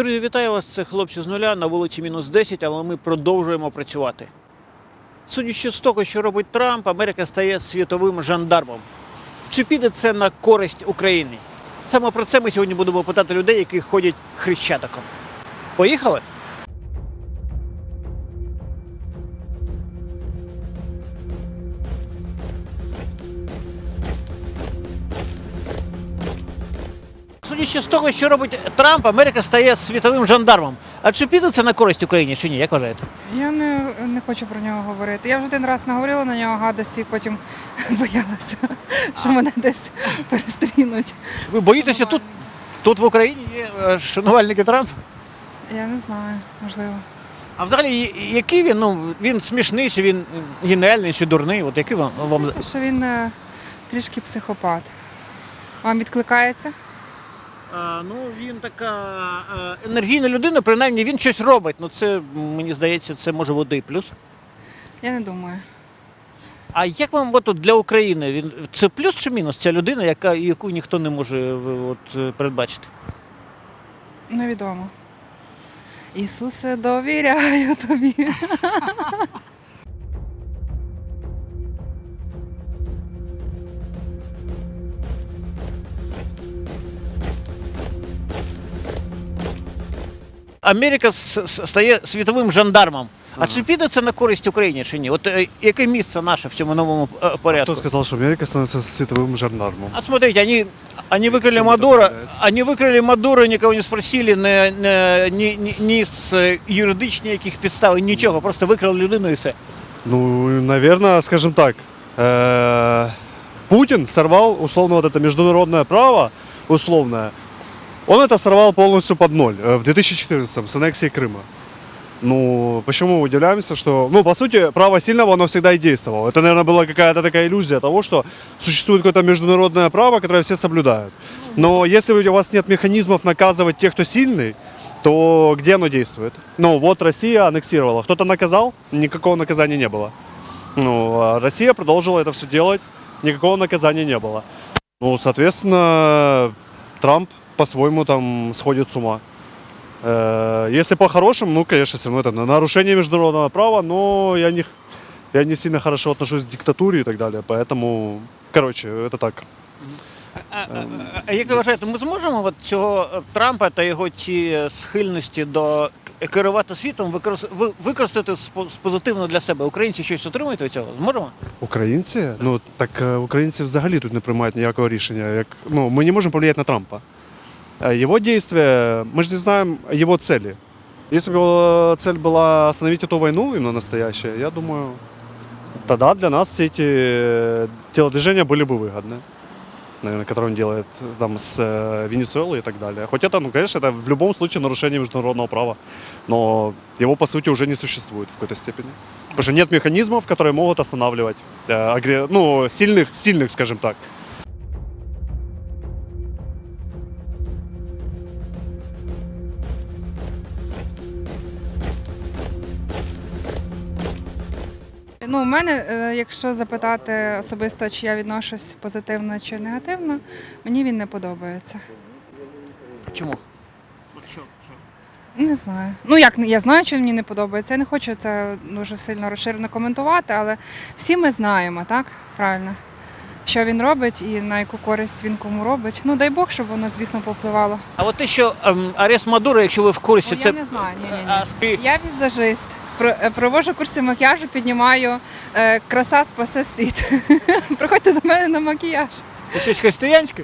Друзі, вітаю вас. Це хлопці з нуля на вулиці мінус 10, але ми продовжуємо працювати. Судячи з того, що робить Трамп, Америка стає світовим жандармом. Чи піде це на користь України? Саме про це ми сьогодні будемо питати людей, які ходять хрещатиком. Поїхали? Судячи з того, що робить Трамп, Америка стає світовим жандармом. А чи піде це на користь Україні чи ні? Як вважаєте? Я не, не хочу про нього говорити. Я вже один раз наговорила на нього гадості, і потім боялася, що мене десь перестрінуть. Ви боїтеся тут, тут в Україні є е, шанувальники Трампа? Я не знаю, можливо. А взагалі, який він? Ну він смішний, чи він геніальний, чи дурний? От який вам вам що він е, трішки психопат. Вам відкликається? Ну він така енергійна людина, принаймні він щось робить. Ну це мені здається, це може і плюс. Я не думаю. А як вам от, от для України? Він це плюс чи мінус? Ця людина, яка яку ніхто не може е, от, е, передбачити? Невідомо. Ісусе, довіряю тобі. Америка с- с- стає світовим жандармом. А чи піде це на користь Україні чи ні? От е, яке місце наше в цьому новому е, порядку? Кто сказал, что Америка становится световым жандармом? А смотрите, они, они выкрали Чем это Мадуро, определяется? они выкрали Мадуро, никого не спросили, не, не, ні, ні, ні з е, юридичних яких підстав, нічого, просто викрали людину і все. Ну, наверное, скажем так, э, Путин сорвал условно вот это международное право, условное, он это сорвал полностью под ноль э, в 2014 с аннексией Крыма. Ну, почему мы удивляемся, что, ну, по сути, право сильного, оно всегда и действовало. Это, наверное, была какая-то такая иллюзия того, что существует какое-то международное право, которое все соблюдают. Но если у вас нет механизмов наказывать тех, кто сильный, то где оно действует? Ну, вот Россия аннексировала. Кто-то наказал? Никакого наказания не было. Ну, а Россия продолжила это все делать, никакого наказания не было. Ну, соответственно, Трамп по-своему там сходит с ума. Э, Если по-хорошему, ну, конечно, все равно это на- нарушение международного права, но я не, я не сильно хорошо отношусь к диктатуре и так далее, поэтому, короче, это так. А, а, а як ви вважаєте, ми зможемо от цього е, Трампа та його ці схильності до к- керувати світом використ- ви- використати з по- з позитивно для себе? Українці щось отримують від цього? Зможемо? Українці? Ну так е, українці взагалі тут не приймають ніякого рішення. Як ну ми не можемо повлиять на Трампа. Е, Его действия, мы же не знаем его цели. Если бы его цель была остановить эту войну, именно настоящая, я думаю, тогда для нас все эти э, телодвижения были бы выгодны. Наверное, которые он делает э, там с э, Венесуэлой и так далее. Хоть это, ну, конечно, это в любом случае нарушение международного права. Но его, по сути, уже не существует в какой-то степени. Потому что нет механизмов, которые могут останавливать э, агре- ну, сильных, сильных, скажем так. мене, е, якщо запитати особисто, чи я відношусь позитивно чи негативно, мені він не подобається. Чому? От що, що? Не знаю. Ну як не- я знаю, що мені не подобається. Я не хочу це дуже сильно розширено коментувати, але всі ми знаємо, так? Правильно. Що він робить і на яку користь він кому робить. Ну дай Бог, щоб воно, звісно, повпливало. А от те, що ем, арест Мадуро, якщо ви в курсі, О, це Я не знаю. Ні, ні, ні. А, Я візажист. Е, Провожу курси макіяжу, піднімаю е, краса спасе світ. Приходьте до мене на макіяж. це щось християнське?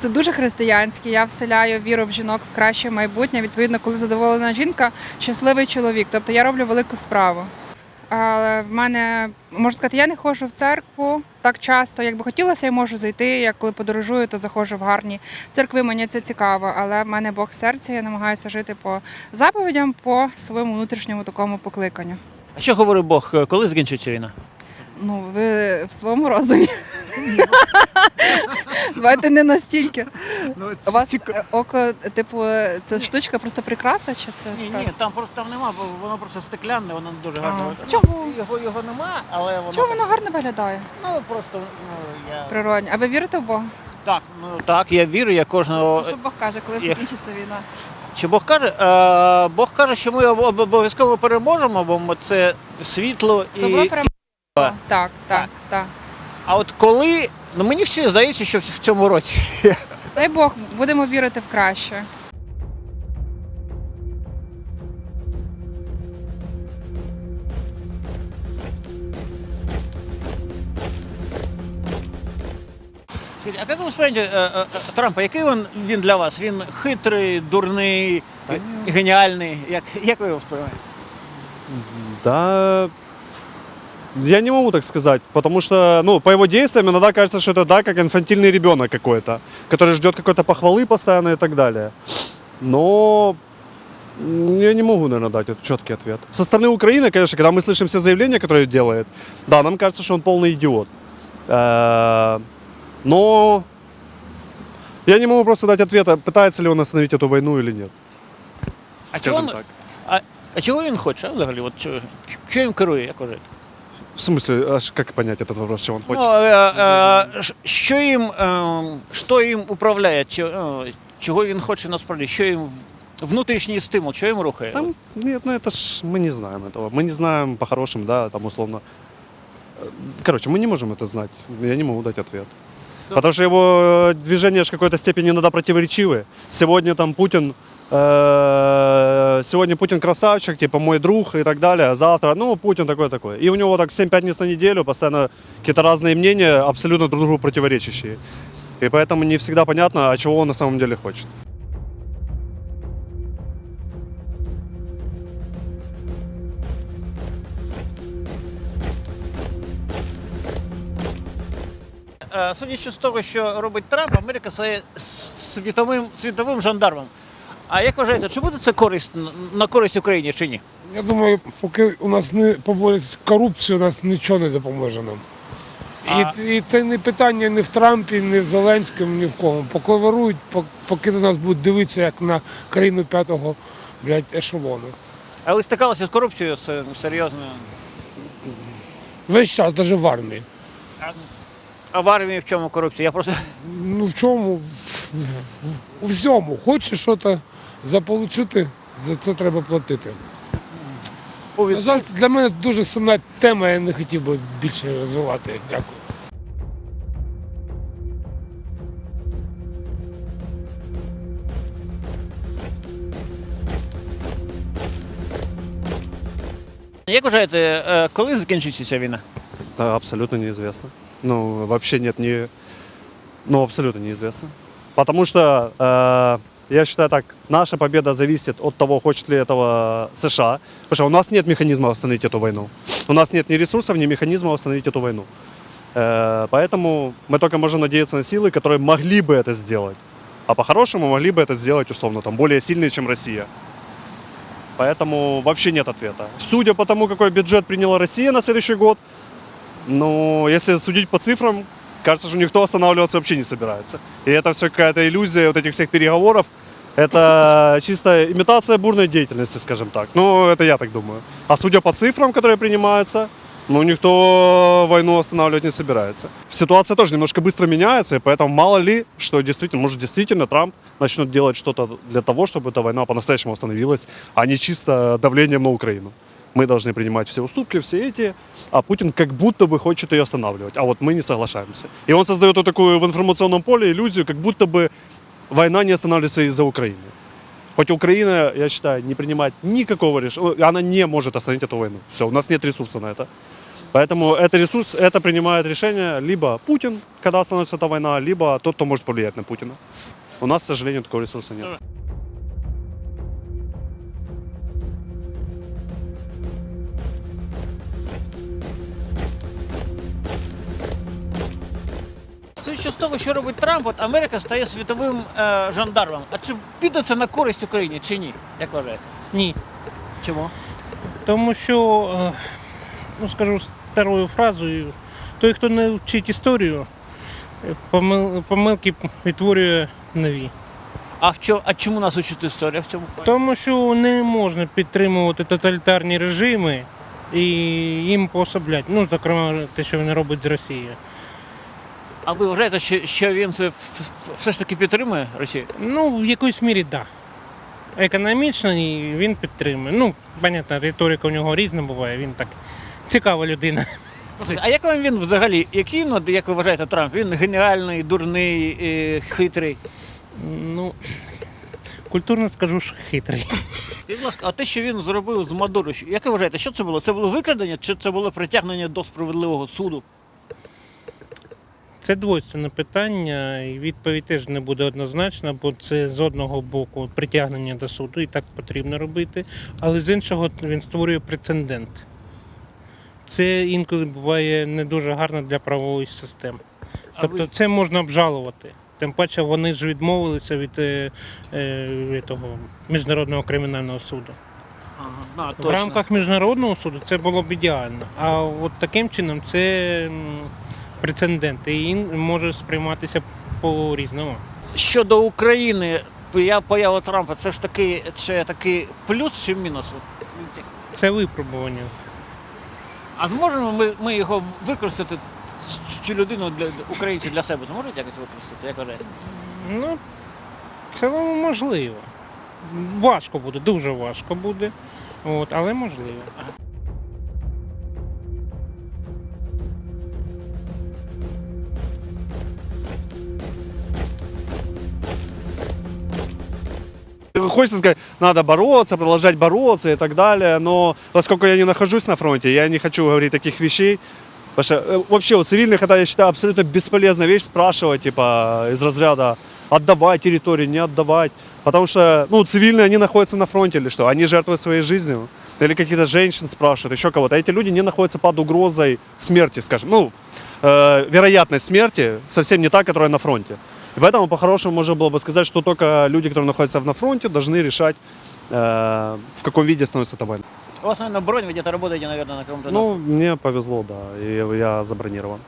Це дуже християнське. Я вселяю віру в жінок в краще майбутнє. Відповідно, коли задоволена жінка, щасливий чоловік. Тобто я роблю велику справу. Але в мене можу сказати, я не ходжу в церкву так часто. Якби хотілося, я можу зайти. Я коли подорожую, то заходжу в гарні церкви. Мені це цікаво. Але в мене Бог в серці. Я намагаюся жити по заповідям, по своєму внутрішньому такому покликанню. А що говорить Бог, коли закінчиться війна? Ну, ви в своєму розумі. Давайте не настільки. У вас е, око, типу, це штучка просто прикраса, чи це Ні, справді? ні, там просто там нема, бо воно просто стеклянне, воно не дуже гарно. чому? Його, його нема, але воно. Чого воно гарно виглядає? Ну просто ну я. Природні. А ви вірите в Бога? Так, ну так, я вірю, я кожного. Що Бог каже, коли я- закінчиться війна? Чи Бог каже? Е, Бог каже, що ми об- обов'язково переможемо, бо ми- це світло і. Добро перемогло. Так, так, Так. А от коли. Ну мені всі здається, що в цьому році. Дай Бог, будемо вірити в краще. А як ви сприйняли е, е, Трампа? Який він, він для вас? Він хитрий, дурний, геніальний. Як, як ви його сприймаєте? Да, я не могу так сказать, потому что, ну, по его действиям иногда кажется, что это, да, как инфантильный ребенок какой-то, который ждет какой-то похвалы постоянно и так далее. Но м, я не могу, наверное, дать этот четкий ответ. Со стороны Украины, конечно, когда мы слышим все заявления, которые делает, да, нам кажется, что он полный идиот. Э, Но я не могу просто дать ответа, пытается ли он остановить эту войну или нет. А Скажем чего он- так. А, а чого він хоче, а, взагалі? От, що, що їм керує, як вважаєте? В смысле, аж как понять этот вопрос, что он хочет? Ну, е, е, ш- що їм, е, що їм управляє, чо- е, чого він хоче насправді, що їм в- внутрішній стимул, що їм рухає? Там, нет, ну это ж мы не знаем этого. Мы не знаем по-хорошему, да, там условно. Э, Короче, мы не можем это знать. Я не могу дать ответ. Да. Потому что его э, движения ж в какой-то степени иногда противоречивы. Сегодня там Путин, э, сегодня Путин красавчик, типа мой друг и так далее. А завтра, ну, Путин такой-такой. И у него так 7 пятниц на неделю, постоянно какие-то разные мнения, абсолютно друг другу противоречащие. И поэтому не всегда понятно, а чего он на самом деле хочет. Е, Судячи з того, що робить Трамп, Америка стає світовим, світовим жандармом. А як вважаєте, чи буде це користь на користь Україні чи ні? Я думаю, поки у нас не поборять корупцію, у нас нічого не допоможе нам. А- І, і це не питання ні в Трампі, ні в Зеленському, ні в кому. Поки ворують, поки на нас будуть дивитися як на країну п'ятого блядь, ешелону. А ви стикалися з корупцією з серйозною? Весь час, навіть в армії. А- А в армії в чому корупція? Я просто Ну в чому? У всьому. Хочеш щось заполучити, за це треба платити. На жаль, для мене дуже сумна тема, я не хотів би більше розвивати. Дякую. Як вважаєте, е, коли закінчиться ця війна? Да, абсолютно неизвестно. Ну, вообще нет ни... Ну, абсолютно неизвестно. Потому что, э, я считаю так, наша победа зависит от того, хочет ли этого США. Потому что у нас нет механизма остановить эту войну. У нас нет ни ресурсов, ни механизма остановить эту войну. Э, поэтому мы только можем надеяться на силы, которые могли бы это сделать. А по-хорошему могли бы это сделать, условно, там, более сильные, чем Россия. Поэтому вообще нет ответа. Судя по тому, какой бюджет приняла Россия на следующий год, ну, если судить по цифрам, кажется, что никто останавливаться вообще не собирается. И это все какая-то иллюзия вот этих всех переговоров. Это чисто имитация бурной деятельности, скажем так. Ну, это я так думаю. А судя по цифрам, которые принимаются, ну, никто войну останавливать не собирается. Ситуация тоже немножко быстро меняется, и поэтому мало ли, что действительно, может, действительно Трамп начнет делать что-то для того, чтобы эта война по-настоящему остановилась, а не чисто давлением на Украину. Мы должны принимать все уступки, все эти, а Путин как будто бы хочет ее останавливать, а вот мы не соглашаемся. И он создает вот такую в информационном поле иллюзию, как будто бы война не останавливается из-за Украины. Хоть Украина, я считаю, не принимает никакого решения, она не может остановить эту войну. Все, у нас нет ресурса на это. Поэтому это ресурс, это принимает решение либо Путин, когда остановится эта война, либо тот, кто может повлиять на Путина. У нас, к сожалению, такого ресурса нет. Судячи з того, що робить Трамп, от Америка стає світовим е, жандармом. А чи піде це на користь Україні чи ні? Як вважаєте? Ні. Чому? Тому що, е, ну скажу старою фразою, той, хто не вчить історію, помил- помилки відтворює нові. А в чому, а чому нас учить історія в цьому плані? Тому що не можна підтримувати тоталітарні режими і їм пособлять. Ну, зокрема, те, що вони роблять з Росією. А ви вважаєте, що, що він це все ж таки підтримує Росію? Ну, в якоїсь мірі так. Да. Економічно він підтримує. Ну, понятно, риторика у нього різна буває, він так цікава людина. А як вам він взагалі? Який, ну, як ви вважаєте, Трамп? Він геніальний, дурний, е, хитрий. Ну, культурно скажу, що хитрий. Будь ласка, а те, що він зробив з Мадуро, що- як ви вважаєте, що це було? Це було викрадення чи це було притягнення до справедливого суду? Це двойственне питання, і відповідь теж не буде однозначна, бо це з одного боку притягнення до суду, і так потрібно робити, але з іншого він створює прецедент. Це інколи буває не дуже гарно для правової системи. Тобто це можна обжалувати. Тим паче вони ж відмовилися від е, е, того, міжнародного кримінального суду. Ага, а, В точно. рамках міжнародного суду це було б ідеально. А от таким чином це прецедент, і він може сприйматися по-різному. Щодо України, я поява Трампа, це ж такий, це такий плюс чи мінус? Це випробування. А зможемо ми, ми його використати, цю людину для українці для себе зможуть якось використати? Як вважаєте? Ну, цілому можливо. Важко буде, дуже важко буде. От, але можливо. Хочется сказать, надо бороться, продолжать бороться и так далее, но поскольку я не нахожусь на фронте, я не хочу говорить таких вещей. Потому что э, вообще у цивильных это, я считаю, абсолютно бесполезная вещь спрашивать, типа, из разряда отдавать территорию, не отдавать. Потому что, ну, цивильные, они находятся на фронте или что? Они жертвуют своей жизнью. Или какие-то женщин спрашивают, еще кого-то. А эти люди не находятся под угрозой смерти, скажем. Ну, э, вероятность смерти совсем не та, которая на фронте. И поэтому, по-хорошему, можно было бы сказать, что только люди, которые находятся на фронте, должны решать, э, в каком виде становится эта война. У вас, наверное, бронь, вы где-то работаете, наверное, на каком-то... Ну, мне повезло, да, и я забронирован.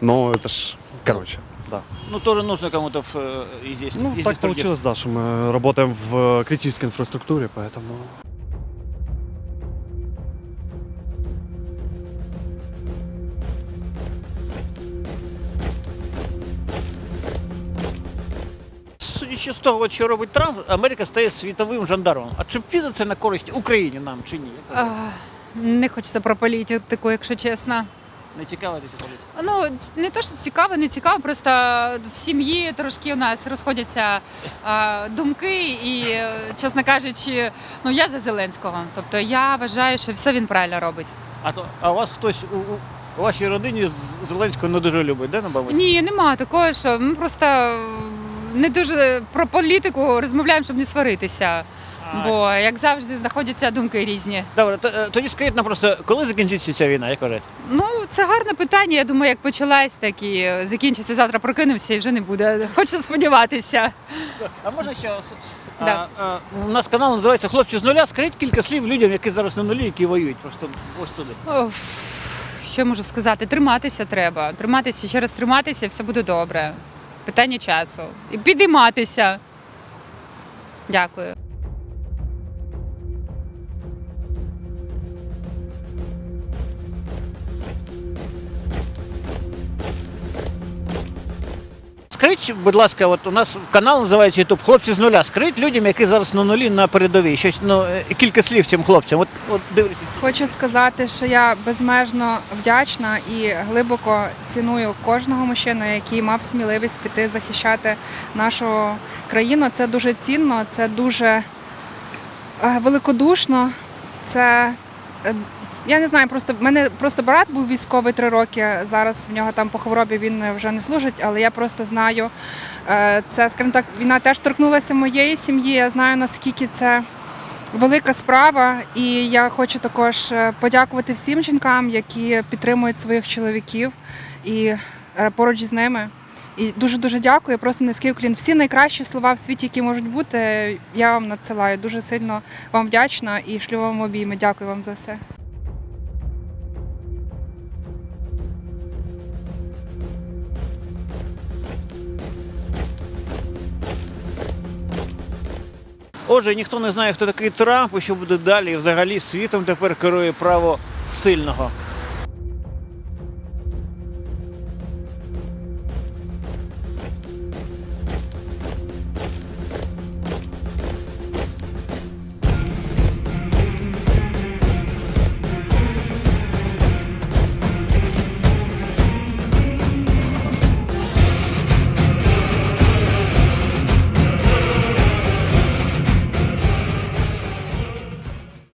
Но это ж, короче, да. ну, тоже нужно кому-то в, э, и здесь. Ну, и здесь так трудиться. получилось, да, что мы работаем в критической инфраструктуре, поэтому... Судячи з того, що робить Трамп, Америка стає світовим жандармом. А чи піде це на користь Україні нам чи ні? Як ви? А, Не хочеться про політику, якщо чесно. Не цікавитися політикою? Ну, не то, що цікаво, не цікаво, просто в сім'ї трошки у нас розходяться а, думки, і, е, чесно кажучи, ну я за Зеленського. Тобто я вважаю, що все він правильно робить. А то а у вас хтось у, у, у вашій родині з- Зеленського не дуже любить, де на мабуть? Ні, немає такого, що ми просто не дуже про політику розмовляємо, щоб не сваритися. Бо, як завжди, знаходяться думки різні. Добре, то, е, тоді скажіть нам просто, коли закінчиться ця війна, як вважаєте? Ну, це гарне питання. Я думаю, як почалась, так і е, закінчиться. Завтра прокинувся і вже не буде. Хочеться сподіватися. А можна ще Да. а, а, у нас канал називається Хлопці з нуля. Скажіть кілька слів людям, які зараз на нулі, які воюють. Просто ось туди. О, Що можу сказати? Триматися треба. Триматися, ще раз триматися, і все буде добре. Питання часу. І підійматися. Дякую. Скажіть, будь ласка, от у нас канал називається YouTube Хлопці з нуля. Скажіть людям, які зараз на нулі на передовій. Щось ну е, кілька слів цим хлопцям. От, от дивлячись. Хочу сказати, що я безмежно вдячна і глибоко ціную кожного мужчину, який мав сміливість піти захищати нашу країну. Це дуже цінно, це дуже е, великодушно. Це е, я не знаю, просто в мене просто брат був військовий три роки. Зараз в нього там по хворобі він вже не служить, але я просто знаю. е, Це, скажімо так, війна теж торкнулася моєї сім'ї. Я знаю наскільки це велика справа, і я хочу також е, подякувати всім жінкам, які підтримують своїх чоловіків і е, поруч з ними. І дуже дуже дякую. Просто низький уклін. Всі найкращі слова в світі, які можуть бути, я вам надсилаю. Дуже сильно вам вдячна і шлю вам обійми. Дякую вам за все. Отже, ніхто не знає, хто такий Трамп і що буде далі. І взагалі світом тепер керує право сильного.